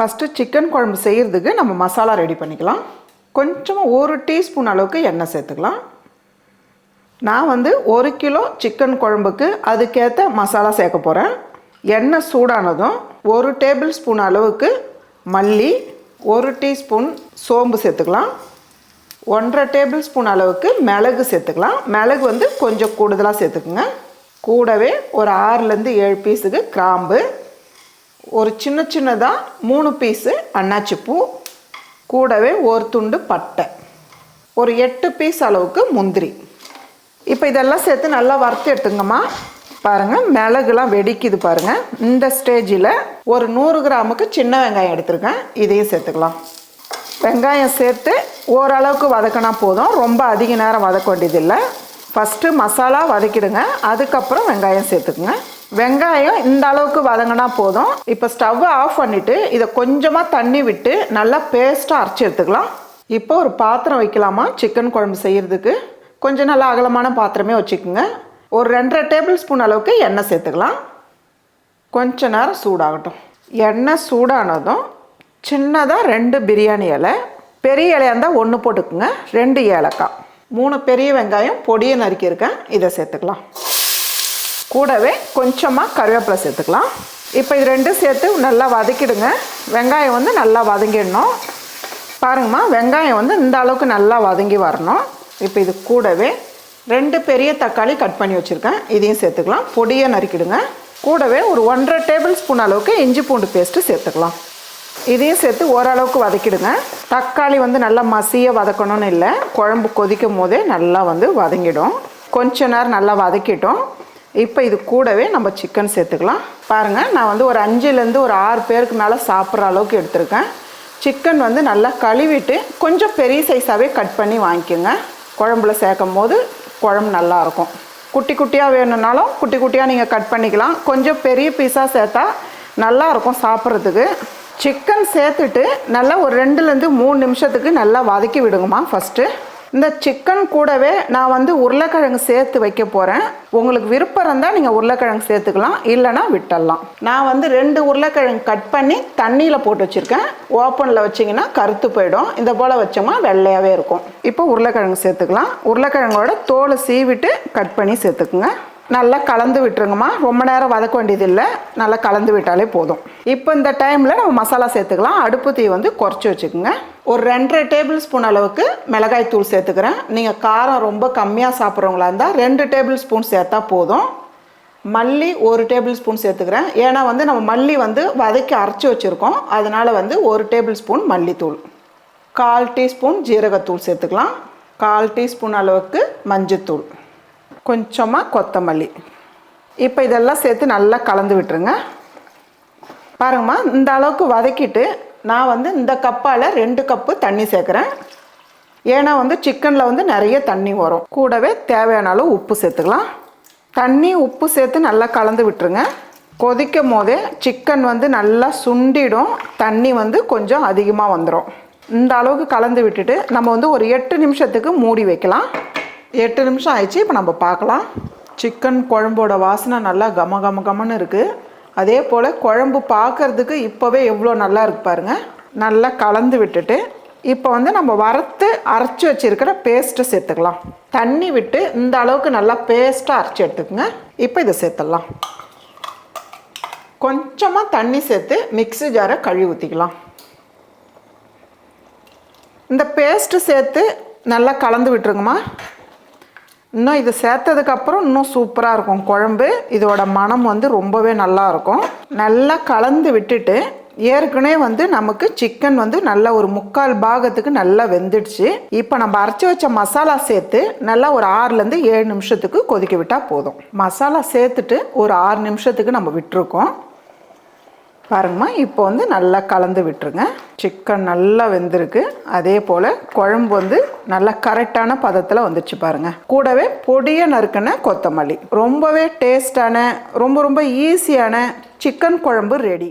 First chicken குழம்பு செய்கிறதுக்கு நம்ம மசாலா ரெடி பண்ணிக்கலாம். கொஞ்சமாக ஒரு டீஸ்பூன் அளவுக்கு எண்ணெய் சேர்த்துக்கலாம். நான் வந்து ஒரு கிலோ சிக்கன் குழம்புக்கு அதுக்கேற்ற மசாலா சேர்க்க போகிறேன் எண்ணெய் சூடானதும் ஒரு டேபிள் ஸ்பூன் அளவுக்கு மல்லி ஒரு டீஸ்பூன் சோம்பு சேர்த்துக்கலாம். ஒன்றரை டேபிள் ஸ்பூன் அளவுக்கு மிளகு சேர்த்துக்கலாம். மிளகு வந்து கொஞ்சம் கூடுதலாக சேர்த்துக்குங்க. கூடவே ஒரு ஆறுலேருந்து ஏழு பீஸுக்கு கிராம்பு ஒரு சின்ன சின்னதாக மூணு பீஸு அன்னாச்சி பூ கூடவே ஒரு துண்டு பட்டை. ஒரு எட்டு பீஸ் அளவுக்கு முந்திரி. இப்போ இதெல்லாம் சேர்த்து நல்லா வறுத்து எடுத்துங்கம்மா. பாருங்கள் மிளகுலாம் வெடிக்குது பாருங்கள் இந்த ஸ்டேஜில் ஒரு நூறு கிராமுக்கு சின்ன வெங்காயம் எடுத்துருக்கேன். இதையும் சேர்த்துக்கலாம். வெங்காயம் சேர்த்து ஓரளவுக்கு வதக்கினா போதும். ரொம்ப அதிக நேரம் வதக்க வேண்டியதில்லை. ஃபஸ்ட்டு மசாலா வதக்கிடுங்க. அதுக்கப்புறம் வெங்காயம் சேர்த்துக்குங்க. வெங்காயம் இந்த அளவுக்கு வதங்கினா போதும். இப்போ ஸ்டவ்வை ஆஃப் பண்ணிவிட்டு இதை கொஞ்சமாக தண்ணி விட்டு நல்லா பேஸ்ட்டாக அரைச்சி எடுத்துக்கலாம். இப்போ ஒரு பாத்திரம் வைக்கலாமா? சிக்கன் குழம்பு செய்கிறதுக்கு கொஞ்சம் நல்லா அகலமான பாத்திரமே வச்சுக்கோங்க. ஒரு ரெண்டரை டேபிள் ஸ்பூன் அளவுக்கு எண்ணெய் சேர்த்துக்கலாம். கொஞ்ச நேரம் சூடாகட்டும். எண்ணெய் சூடானதும் சின்னதாக ரெண்டு பிரியாணி இலை. பெரிய இலையாக இருந்தால் ஒன்று போட்டுக்குங்க. ரெண்டு ஏலக்காய். மூணு பெரிய வெங்காயம் பொடியை நறுக்கியிருக்கேன். இதை சேர்த்துக்கலாம். கூடவே கொஞ்சமாக கருவேப்பிலை சேர்த்துக்கலாம். இப்போ இது ரெண்டும் சேர்த்து நல்லா வதக்கிடுங்க. வெங்காயம் வந்து நல்லா வதங்கிடணும். பாருங்கம்மா வெங்காயம் வந்து இந்த அளவுக்கு நல்லா வதங்கி வரணும். இப்போ இது கூடவே ரெண்டு பெரிய தக்காளி கட் பண்ணி வச்சுருக்கேன். இதையும் சேர்த்துக்கலாம். பொடியை நறுக்கிடுங்க. கூடவே ஒரு ஒன்றரை டேபிள் ஸ்பூன் அளவுக்கு இஞ்சி பூண்டு பேஸ்ட்டு சேர்த்துக்கலாம். இதையும் சேர்த்து ஓரளவுக்கு வதக்கிடுங்க. தக்காளி வந்து நல்லா மசிய வதக்கணும்னு இல்லை. குழம்பு கொதிக்கும் போதே நல்லா வந்து வதங்கிடும். கொஞ்ச நேரம் நல்லா வதக்கிட்டோம். இப்போ இது கூடவே நம்ம சிக்கன் சேர்த்துக்கலாம். பாருங்கள் நான் வந்து ஒரு அஞ்சுலேருந்து ஒரு ஆறு பேருக்கு மேலே சாப்பிட்ற அளவுக்கு எடுத்திருக்கேன். சிக்கன் வந்து நல்லா கழுவிட்டு கொஞ்சம் பெரிய சைஸாகவே கட் பண்ணி வாங்கிக்கோங்க. குழம்புல சேர்க்கும் போது குழம்பு நல்லாயிருக்கும் குட்டி குட்டியாக வேணும்னாலும் குட்டி குட்டியாக நீங்கள் கட் பண்ணிக்கலாம். கொஞ்சம் பெரிய பீஸாக சேர்த்தா நல்லாயிருக்கும் சாப்பிட்றதுக்கு. சிக்கன் சேர்த்துட்டு நல்லா ஒரு ரெண்டுலேருந்து மூணு நிமிஷத்துக்கு நல்லா வதக்கி விடுங்கம்மா ஃபஸ்ட்டு இந்த சிக்கன் கூடவே நான் வந்து உருளைக்கிழங்கு சேர்த்து வைக்க போகிறேன் உங்களுக்கு விருப்பம் இருந்தால் நீங்கள் உருளைக்கிழங்கு சேர்த்துக்கலாம் இல்லைனா விட்டுடலாம். நான் வந்து ரெண்டு உருளைக்கிழங்கு கட் பண்ணி தண்ணியில் போட்டு வச்சுருக்கேன். ஓப்பனில் வச்சிங்கன்னா கருத்து போயிடும். இந்த போல் வச்சோமா வெள்ளையாகவே இருக்கும். இப்போ உருளைக்கிழங்கு சேர்த்துக்கலாம். உருளைக்கிழங்கோட தோலை சீவிட்டு கட் பண்ணி சேர்த்துக்குங்க. நல்லா கலந்து விட்டுருங்கம்மா. ரொம்ப நேரம் வதக்க வேண்டியதில்லை. நல்லா கலந்து விட்டாலே போதும். இப்போ இந்த டைமில் நம்ம மசாலா சேர்த்துக்கலாம். அடுப்பு தீ வந்து குறைச்சி வச்சுக்கோங்க. ஒரு ரெண்டரை டேபிள் ஸ்பூன் அளவுக்கு மிளகாய் தூள் சேர்த்துக்கிறேன். நீங்கள் காரம் ரொம்ப கம்மியாக சாப்பிட்றவங்களா இருந்தால் ரெண்டு டேபிள் ஸ்பூன் சேர்த்தா போதும். மல்லி ஒரு டேபிள் ஸ்பூன் சேர்த்துக்கிறேன். ஏன்னா வந்து நம்ம மல்லி வந்து வதக்கி அரைச்சி வச்சுருக்கோம். அதனால் வந்து ஒரு டேபிள் ஸ்பூன் மல்லித்தூள். கால் டீஸ்பூன் ஜீரகத்தூள் சேர்த்துக்கலாம். கால் டீஸ்பூன் அளவுக்கு மஞ்சத்தூள். கொஞ்சமாக கொத்தமல்லி. இப்போ இதெல்லாம் சேர்த்து நல்லா கலந்து விட்டுருங்க. பாருங்கம்மா இந்த அளவுக்கு வதக்கிட்டு நான் வந்து இந்த கப்பால் ரெண்டு கப்பு தண்ணி சேர்க்குறேன். ஏன்னா வந்து சிக்கனில் வந்து நிறைய தண்ணி வரும். கூடவே தேவையான அளவு உப்பு சேர்த்துக்கலாம். தண்ணி உப்பு சேர்த்து நல்லா கலந்து விட்டுருங்க. கொதிக்கும் போதே சிக்கன் வந்து நல்லா சுண்டிடும். தண்ணி வந்து கொஞ்சம் அதிகமாக வந்துடும் இந்த அளவுக்கு கலந்து விட்டுட்டு நம்ம வந்து ஒரு எட்டு நிமிஷத்துக்கு மூடி வைக்கலாம். எட்டு நிமிஷம் ஆயிடுச்சு இப்போ நம்ம பார்க்கலாம். சிக்கன் குழம்போட வாசனை நல்லா கம கம கமன்னு இருக்குது அதே போல் குழம்பு பார்க்கறதுக்கு இப்போவே எவ்வளோ நல்லா இருக்கு பாருங்க. நல்லா கலந்து விட்டுட்டு இப்போ வந்து நம்ம வறுத்து அரைச்சி வச்சுருக்கிற பேஸ்ட்டை சேர்த்துக்கலாம். தண்ணி விட்டு இந்த அளவுக்கு நல்லா பேஸ்ட்டாக அரைச்சி எடுத்துக்கோங்க. இப்போ இதை சேர்த்துடலாம். கொஞ்சமாக தண்ணி சேர்த்து மிக்ஸி ஜாரை கழுவி ஊற்றிக்கலாம் இந்த பேஸ்ட்டு சேர்த்து நல்லா கலந்து விட்டுருங்கம்மா. இன்னும் இது சேர்த்ததுக்கப்புறம் இன்னும் சூப்பராக இருக்கும். குழம்பு இதோட மனம் வந்து ரொம்பவே நல்லா இருக்கும். நல்லா கலந்து விட்டுட்டு ஏற்கனவே வந்து நமக்கு சிக்கன் வந்து நல்லா ஒரு முக்கால் பாகத்துக்கு நல்லா வெந்துடுச்சு. இப்போ நம்ம அரைச்சி வச்ச மசாலா சேர்த்து நல்லா ஒரு ஆறுலேருந்து ஏழு நிமிஷத்துக்கு கொதிக்க விட்டால் போதும். மசாலா சேர்த்துட்டு ஒரு ஆறு நிமிஷத்துக்கு நம்ம விட்டுருக்கோம். பாருங்கம்மா இப்போ வந்து நல்லா கலந்து விட்டுருங்க. சிக்கன் நல்லா வெந்திருக்கு. அதே போல் குழம்பு வந்து நல்லா கரெக்டான பதத்தில் வந்துச்சு பாருங்கள் கூடவே பொடிய நறுக்கின கொத்தமல்லி. ரொம்பவே டேஸ்டான ரொம்ப ரொம்ப ஈஸியான சிக்கன் குழம்பு ரெடி